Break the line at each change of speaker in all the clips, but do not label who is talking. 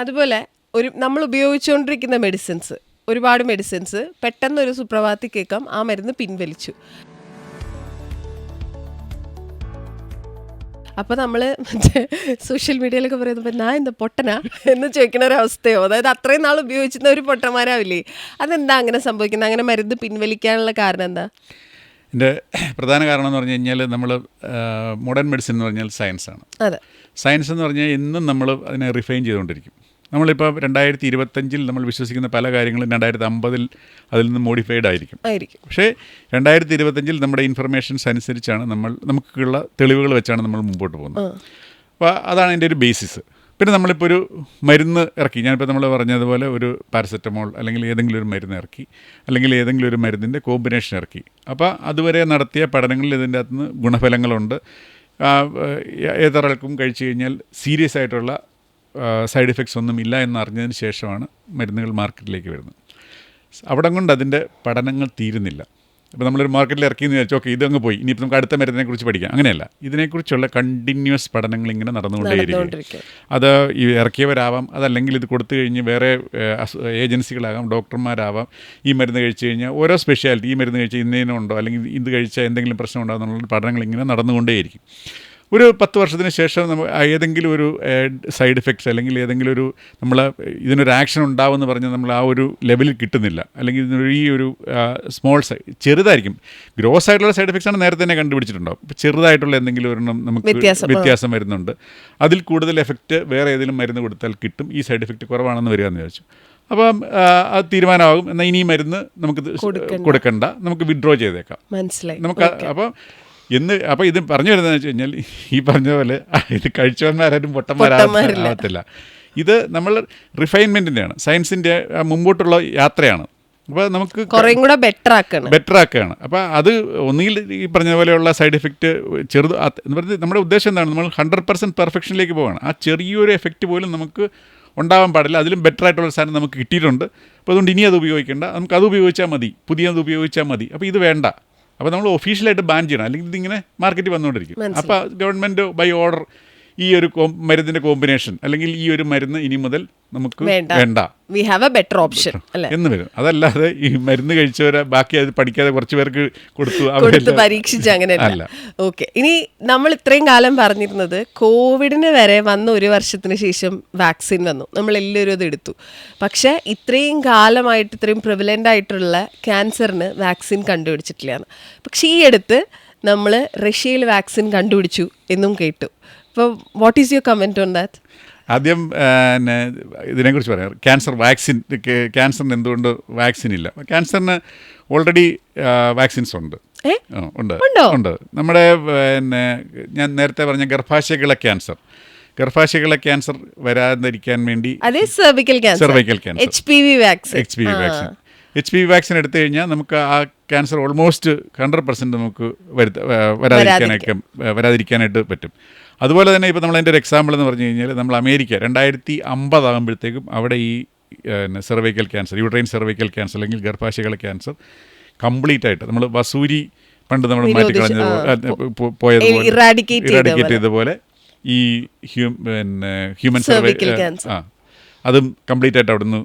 അതുപോലെ ഒരു നമ്മൾ ഉപയോഗിച്ചുകൊണ്ടിരിക്കുന്ന മെഡിസിൻസ് ഒരുപാട് മെഡിസിൻസ് പെട്ടെന്ന് ഒരു സുപ്രഭാതത്തിൽ കേൾക്കാം. ആ മരുന്ന് പിൻവലിച്ചു. അപ്പോൾ നമ്മൾ മറ്റേ സോഷ്യൽ മീഡിയയിലൊക്കെ പറയുമ്പോൾ ഞാൻ എന്താ പൊട്ടനാ? എന്ന് ചോദിക്കുന്ന ഒരു അവസ്ഥയോ അതായത് അത്രയും നാൾ ഉപയോഗിച്ചിരുന്ന ഒരു പൊട്ടന്മാരാവില്ലേ? അതെന്താ അങ്ങനെ സംഭവിക്കുന്നത്? അങ്ങനെ മരുന്ന് പിൻവലിക്കാനുള്ള കാരണം എന്താ?
എന്റെ പ്രധാന കാരണം എന്ന് പറഞ്ഞു കഴിഞ്ഞാൽ നമ്മൾ മോഡേൺ മെഡിസിൻ എന്ന് പറഞ്ഞാൽ സയൻസാണ്
അതെ.
സയൻസ് എന്ന് പറഞ്ഞാൽ ഇന്നും നമ്മൾ അതിനെ റിഫൈൻ ചെയ്തുകൊണ്ടിരിക്കും. നമ്മളിപ്പോൾ രണ്ടായിരത്തി ഇരുപത്തഞ്ചിൽ നമ്മൾ വിശ്വസിക്കുന്ന പല കാര്യങ്ങളും രണ്ടായിരത്തി അമ്പതിൽ അതിൽ നിന്ന് മോഡിഫൈഡ് ആയിരിക്കും.
ആയിരിക്കും.
പക്ഷേ രണ്ടായിരത്തി ഇരുപത്തഞ്ചിൽ നമ്മുടെ ഇൻഫർമേഷൻസ് അനുസരിച്ചാണ് നമ്മൾ നമുക്കുള്ള തെളിവുകൾ വെച്ചാണ് നമ്മൾ മുമ്പോട്ട് പോകുന്നത്. അപ്പോൾ അതാണ് എന്റെ ഒരു ബേസിസ് പിന്നെ നമ്മളിപ്പോൾ ഒരു മരുന്ന് ഇറക്കി. ഞാനിപ്പോൾ നമ്മൾ പറഞ്ഞതുപോലെ ഒരു പാരസെറ്റമോൾ അല്ലെങ്കിൽ ഏതെങ്കിലും ഒരു മരുന്ന് ഇറക്കി. അല്ലെങ്കിൽ ഏതെങ്കിലും ഒരു മരുന്നിന്റെ കോമ്പിനേഷൻ ഇറക്കി. അപ്പോൾ അതുവരെ നടത്തിയ പഠനങ്ങളിൽ ഇതിന്റെ അകത്തുനിന്ന് ഗുണഫലങ്ങളുണ്ട്. ഏതൊരാൾക്കും കഴിച്ചു കഴിഞ്ഞാൽ സീരിയസ് ആയിട്ടുള്ള സൈഡ് എഫക്ട്സ് ഒന്നും ഇല്ല എന്ന് അറിഞ്ഞതിന് ശേഷമാണ് മരുന്നുകൾ മാർക്കറ്റിലേക്ക് വരുന്നത്. അവിടെ കൊണ്ട് അതിന്റെ പഠനങ്ങൾ തീരുന്നില്ല. അപ്പോൾ നമ്മളൊരു മാർക്കറ്റിൽ ഇറക്കി എന്ന് വിചാരിച്ചു ഓക്കെ ഇതങ്ങ് പോയി. ഇനിയിപ്പോൾ നമുക്ക് അടുത്ത മരുന്നിനെ കുറിച്ച് പഠിക്കാം. അങ്ങനെയല്ല. ഇതിനെക്കുറിച്ചുള്ള കണ്ടിന്യൂസ് പഠനങ്ങൾ ഇങ്ങനെ നടന്നുകൊണ്ടേയിരിക്കും. അത് ഈ ഇറക്കിയവരാവാം അതല്ലെങ്കിൽ ഇത് കൊടുത്തു കഴിഞ്ഞ് വേറെ ഏജൻസികളാകാം ഡോക്ടർമാരാവാം ഈ മരുന്ന് കഴിച്ചു കഴിഞ്ഞാൽ ഓരോ സ്പെഷ്യാലിറ്റി ഈ മരുന്ന് കഴിച്ചാൽ ഇന്നതിനുണ്ടോ അല്ലെങ്കിൽ ഇത് കഴിച്ചാൽ എന്തെങ്കിലും പ്രശ്നം ഉണ്ടോ? എന്നുള്ള പഠനങ്ങൾ ഇങ്ങനെ നടന്നുകൊണ്ടേയിരിക്കും. ഒരു പത്ത് വർഷത്തിന് ശേഷം നമ്മൾ ഏതെങ്കിലും ഒരു സൈഡ് എഫക്ട്സ് അല്ലെങ്കിൽ ഏതെങ്കിലും ഒരു നമ്മൾ ഇതിനൊരു ആക്ഷൻ ഉണ്ടാവുമെന്ന് പറഞ്ഞാൽ നമ്മൾ ആ ഒരു ലെവലിൽ കിട്ടുന്നില്ല. അല്ലെങ്കിൽ ഇതിനൊരു ഈ ഒരു സ്മോൾ സൈ ചെറുതായിരിക്കും. ഗ്രോസ് ആയിട്ടുള്ള സൈഡ് എഫക്ട്സ് ആണ് നേരത്തെ തന്നെ കണ്ടുപിടിച്ചിട്ടുണ്ടാവും. ഇപ്പോൾ ചെറുതായിട്ടുള്ള എന്തെങ്കിലും ഒരെണ്ണം നമുക്ക്
വ്യത്യാസം,
വരുന്നുണ്ട്. അതിൽ കൂടുതൽ എഫക്റ്റ് വേറെ ഏതെങ്കിലും മരുന്ന് കൊടുത്താൽ കിട്ടും. ഈ സൈഡ് എഫക്റ്റ് കുറവാണെന്ന് വരിക ചോദിച്ചു വിചാരിച്ചു. അപ്പം ആ, അത് തീരുമാനമാകും. എന്നാൽ ഇനി മരുന്ന് നമുക്ക് കൊടുക്കണ്ട. നമുക്ക് വിഡ്രോ ചെയ്തേക്കാം.
മനസ്സിലായി.
നമുക്ക് അപ്പോൾ എന്ന് അപ്പോൾ ഇത് പറഞ്ഞു വരുന്നതെന്ന് വെച്ച് കഴിഞ്ഞാൽ ഈ പറഞ്ഞ പോലെ ഇത് കഴിച്ചവന്മാരും. പൊട്ടന്മാരാകത്തില്ല ഇത് നമ്മൾ റിഫൈൻമെന്റിന്റെയാണ് സയൻസിന്റെ മുമ്പോട്ടുള്ള യാത്രയാണ്. അപ്പോൾ നമുക്ക്
കുറേ കൂടെ ബെറ്റർ ആക്കണം.
ബെറ്റർ ആക്കുകയാണ് അപ്പോൾ അത് ഒന്നുകിൽ ഈ പറഞ്ഞ പോലെയുള്ള സൈഡ് എഫക്റ്റ് ചെറുത് എന്ന് പറഞ്ഞാൽ നമ്മുടെ ഉദ്ദേശം എന്താണ്? നമ്മൾ ഹൺഡ്രഡ് പെർസെന്റ് പെർഫെക്ഷനിലേക്ക് പോവുകയാണ് ആ ചെറിയൊരു എഫക്റ്റ് പോലും നമുക്ക് ഉണ്ടാവാൻ പാടില്ല. അതിലും ബെറ്റർ ആയിട്ടുള്ള സാധനം നമുക്ക് കിട്ടിയിട്ടുണ്ട്. അപ്പോൾ അതുകൊണ്ട് ഇനി അത് ഉപയോഗിക്കേണ്ട. നമുക്ക് അത് ഉപയോഗിച്ചാൽ മതി. പുതിയത് ഉപയോഗിച്ചാൽ മതി. അപ്പോൾ ഇത് വേണ്ട. അപ്പോൾ നമ്മൾ ഒഫീഷ്യലായിട്ട് ബാൻ ചെയ്യണം. അല്ലെങ്കിൽ ഇതിങ്ങനെ മാർക്കറ്റിൽ വന്നുകൊണ്ടിരിക്കും. അപ്പോൾ ഗവൺമെന്റ് ബൈ ഓർഡർ ഈ ഒരു മരുന്നിന്റെ കോമ്പിനേഷൻ അല്ലെങ്കിൽ ഈ ഒരു മരുന്ന് ഇനി മുതൽ നമുക്ക്
വേണ്ട. We have a better option
എന്ന് വരും. അതല്ലാതെ ഈ മരുന്ന് കഴിച്ചവരെ ബാക്കി അത് പഠിക്കാതെ കുറച്ച് പേർക്ക് കൊടുത്തു
പരീക്ഷിച്ച് അങ്ങനെ
അല്ല.
ഓക്കെ ഇനി നമ്മൾ ഇത്രയും കാലം പറഞ്ഞിരുന്നത് കോവിഡിന് വരെ വന്ന ഒരു വർഷത്തിന് ശേഷം വാക്സിൻ വന്നു. നമ്മൾ എല്ലാവരും അത് എടുത്തു. പക്ഷേ ഇത്രയും കാലമായിട്ട് ഇത്രയും പ്രിവലന്റ് ആയിട്ടുള്ള ക്യാൻസറിന് വാക്സിൻ കണ്ടുപിടിച്ചിട്ടില്ല പക്ഷേ ഈ അടുത്ത് നമ്മൾ റഷ്യയിൽ വാക്സിൻ കണ്ടുപിടിച്ചു എന്നും കേട്ടു. അപ്പോൾ what is your comment on that
ആദ്യം പിന്നെ ഇതിനെക്കുറിച്ച് പറയാം. ക്യാൻസർ വാക്സിൻ ക്യാൻസറിന് എന്തുകൊണ്ട് വാക്സിൻ ഇല്ല? ക്യാൻസറിന് ഓൾറെഡി വാക്സിൻസ് ഉണ്ട്. ഉണ്ട്.
ഉണ്ടോ?
നമ്മുടെ പിന്നെ ഞാൻ നേരത്തെ പറഞ്ഞ ഗർഭാശയകള ക്യാൻസർ. ഗർഭാശയകള ക്യാൻസർ വരാതിരിക്കാൻ വേണ്ടി
cervical cancer. H P V vaccine
H P V vaccine H P V vaccine എടുത്തു കഴിഞ്ഞാൽ നമുക്ക് ആ ക്യാൻസർ ഓൾമോസ്റ്റ് ഹൺഡ്രഡ് പെർസെന്റ് നമുക്ക് വരുത്ത വരാതിരിക്കാനായിട്ട് വരാതിരിക്കാനൊക്കെ വരാതിരിക്കാനായിട്ട് പറ്റും. അതുപോലെ തന്നെ ഇപ്പോൾ നമ്മൾ അതിന്റെ ഒരു എക്സാമ്പിൾ എന്ന് പറഞ്ഞു കഴിഞ്ഞാൽ നമ്മൾ അമേരിക്ക രണ്ടായിരത്തി അമ്പതാകുമ്പോഴത്തേക്കും അവിടെ ഈ cervical cancer uterine cervical cancer അല്ലെങ്കിൽ ഗർഭാശയകളെ ക്യാൻസർ കംപ്ലീറ്റ് ആയിട്ട് നമ്മൾ വസൂരി പണ്ട് നമ്മൾ
മാറ്റി
മാറ്റിക്കളഞ്ഞത് പോയതുപോലെ ഇറാഡിക്കേറ്റ് ചെയ്തതുപോലെ ഈ ഹ്യൂ പിന്നെ ഹ്യൂമൻ
സെർവൈക്കൽ.
ആ അതും കംപ്ലീറ്റ് ആയിട്ട് അവിടുന്ന്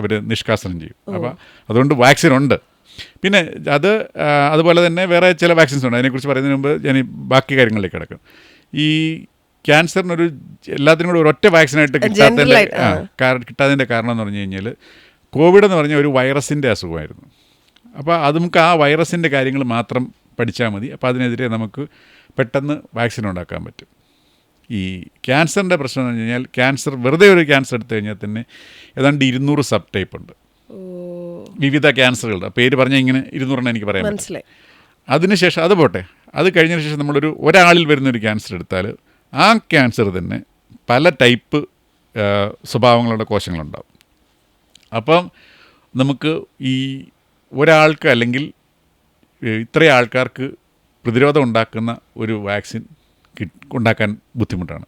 അവർ നിഷ്കാസനം ചെയ്യും. അപ്പോൾ അതുകൊണ്ട് വാക്സിൻ ഉണ്ട്. പിന്നെ അത് അതുപോലെ തന്നെ വേറെ ചില വാക്സിൻസ് ഉണ്ട്. അതിനെക്കുറിച്ച് പറയുന്നതിന് മുമ്പ് ഞാൻ ബാക്കി കാര്യങ്ങളിലേക്ക് കിടക്കും. ഈ ക്യാൻസറിനൊരു എല്ലാത്തിനും കൂടെ ഒരൊറ്റ വാക്സിനായിട്ട് കിട്ടാത്തതിന്റെ കിട്ടാത്തതിന്റെ കാരണം എന്ന് പറഞ്ഞു കഴിഞ്ഞാൽ കോവിഡ് എന്ന് പറഞ്ഞ ഒരു വൈറസിന്റെ അസുഖമായിരുന്നു. അപ്പോൾ അത് നമുക്ക് ആ വൈറസിന്റെ കാര്യങ്ങൾ മാത്രം പഠിച്ചാൽ മതി. അപ്പോൾ അതിനെതിരെ നമുക്ക് പെട്ടെന്ന് വാക്സിൻ ഉണ്ടാക്കാൻ പറ്റും. ഈ ക്യാൻസറിന്റെ പ്രശ്നം എന്ന് പറഞ്ഞു കഴിഞ്ഞാൽ ക്യാൻസർ വെറുതെ ഒരു ക്യാൻസർ എടുത്തു കഴിഞ്ഞാൽ തന്നെ ഏതാണ്ട് ഇരുന്നൂറ് സബ് ടൈപ്പ് ഉണ്ട് വിവിധ ക്യാൻസറുകളുടെ പേര് പറഞ്ഞാൽ ഇങ്ങനെ ഇരുന്നൂറെണ്ണം എനിക്ക് പറയാൻ
മനസ്സിലായി.
അതിനുശേഷം അത് പോട്ടെ. അത് കഴിഞ്ഞതിന് ശേഷം നമ്മളൊരു ഒരാളിൽ വരുന്ന ഒരു ക്യാൻസർ എടുത്താൽ ആ ക്യാൻസർ തന്നെ പല ടൈപ്പ് സ്വഭാവങ്ങളുടെ കോശങ്ങളുണ്ടാവും. അപ്പം നമുക്ക് ഈ ഒരാൾക്ക് അല്ലെങ്കിൽ ഇത്രയും ആൾക്കാർക്ക് പ്രതിരോധം ഉണ്ടാക്കുന്ന ഒരു വാക്സിൻ ഉണ്ടാക്കാൻ ബുദ്ധിമുട്ടാണ്.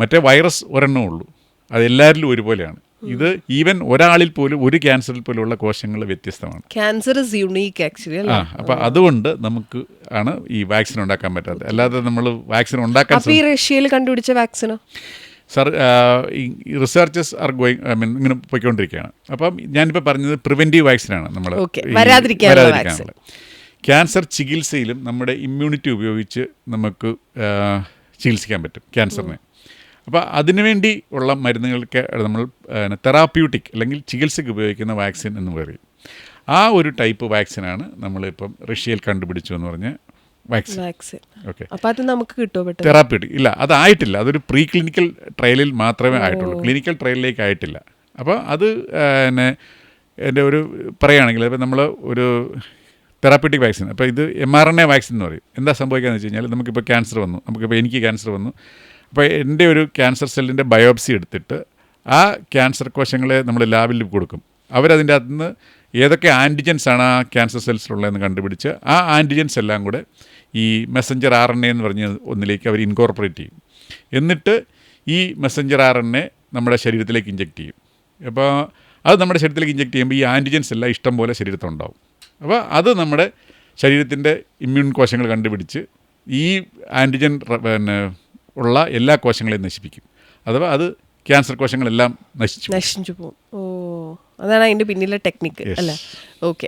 മറ്റേ വൈറസ് ഒരെണ്ണമേ ഉള്ളൂ. അത് എല്ലാവരിലും ഒരുപോലെയാണ്. ഇത് ഈവൻ ഒരാളിൽ പോലും ഒരു ക്യാൻസറിൽ പോലുള്ള ഉള്ള കോശങ്ങൾ വ്യത്യസ്തമാണ്.
ക്യാൻസർ ഇസ് യുണീക്ക് ആക്ച്വലി
ആ അപ്പം അതുകൊണ്ട് നമുക്ക് ആണ് ഈ വാക്സിൻ ഉണ്ടാക്കാൻ പറ്റാത്തത്. അല്ലാതെ നമ്മൾ വാക്സിൻ ഉണ്ടാക്കാൻ
ഈ റഷ്യയിൽ കണ്ടുപിടിച്ച വാക്സിനോ?
Sir researches are going I mean ഇങ്ങനെ പോയിക്കൊണ്ടിരിക്കുകയാണ്. അപ്പം ഞാനിപ്പോൾ പറഞ്ഞത് പ്രിവെന്റീവ് വാക്സിനാണ് നമ്മൾ.
വരാതിരിക്കാനുള്ള
ക്യാൻസർ ചികിത്സയിലും നമ്മുടെ ഇമ്മ്യൂണിറ്റി ഉപയോഗിച്ച് നമുക്ക് ചികിത്സിക്കാൻ പറ്റും ക്യാൻസറിനെ. അപ്പോൾ അതിനുവേണ്ടി ഉള്ള മരുന്നുകൾക്ക് നമ്മൾ തെറാപ്യൂട്ടിക് അല്ലെങ്കിൽ ചികിത്സയ്ക്ക് ഉപയോഗിക്കുന്ന വാക്സിൻ എന്ന് പറയും. ആ ഒരു ടൈപ്പ് വാക്സിനാണ് നമ്മളിപ്പം റഷ്യയിൽ കണ്ടുപിടിച്ചു എന്ന് പറഞ്ഞ വാക്സിൻ. ഓക്കെ.
അപ്പൊ അത് നമുക്ക് കിട്ടുമോ പെട്ടെന്ന്?
തെറാപ്യൂട്ടിക് ഇല്ല അതായിട്ടില്ല അതൊരു പ്രീ ക്ലിനിക്കൽ ട്രയലിൽ മാത്രമേ ആയിട്ടുള്ളൂ. ക്ലിനിക്കൽ ട്രയലിലേക്ക് ആയിട്ടില്ല. അപ്പോൾ അത് എന്നെ പിന്നെ എന്റെ ഒരു പറയുകയാണെങ്കിൽ അപ്പോൾ നമ്മൾ ഒരു തെറാപ്യൂട്ടിക് വാക്സിൻ അപ്പോൾ ഇത് M R N A vaccine എന്ന് പറയും. എന്താ സംഭവിക്കുകയെന്ന് വെച്ച് കഴിഞ്ഞാൽ നമുക്കിപ്പോൾ ക്യാൻസർ വന്നു. നമുക്കിപ്പോൾ എനിക്ക് ക്യാൻസർ വന്നു. അപ്പോൾ എന്റെ ഒരു ക്യാൻസർ സെല്ലിന്റെ ബയോപ്സി എടുത്തിട്ട് ആ ക്യാൻസർ കോശങ്ങളെ നമ്മൾ ലാബിൽ കൊടുക്കും. അവരതിന്റെ അകത്ത് നിന്ന് ഏതൊക്കെ ആന്റിജൻസ് ആണ് ആ ക്യാൻസർ സെൽസിലുള്ളതെന്ന് കണ്ടുപിടിച്ച് ആ ആന്റിജൻസ് എല്ലാം കൂടെ ഈ മെസ്സഞ്ചർ ആർ എൻ എ എന്ന് പറഞ്ഞ ഒന്നിലേക്ക് അവർ ഇൻകോർപ്പറേറ്റ് ചെയ്യും. എന്നിട്ട് ഈ മെസ്സഞ്ചർ ആർ എൻ എ നമ്മുടെ ശരീരത്തിലേക്ക് ഇഞ്ചെക്ട് ചെയ്യും. അപ്പോൾ അത് നമ്മുടെ ശരീരത്തിലേക്ക് ഇഞ്ചെക്ട് ചെയ്യുമ്പോൾ ഈ ആന്റിജൻസ് എല്ലാം ഇഷ്ടം പോലെ ശരീരത്തുണ്ടാവും അപ്പോൾ അത് നമ്മുടെ ശരീരത്തിന്റെ ഇമ്മ്യൂൺ കോശങ്ങൾ കണ്ടുപിടിച്ച് ഈ ആന്റിജൻ പിന്നെ ഉള്ള എല്ലാ കോശങ്ങളെയും നശിപ്പിക്കും. അഥവാ അത് ക്യാൻസർ കോശങ്ങളെല്ലാം നശിച്ചു
നശിച്ചു പോകും. ഓ അതാണ് അതിന്റെ പിന്നിലെ ടെക്നിക്ക് അല്ലേ? ഓക്കെ.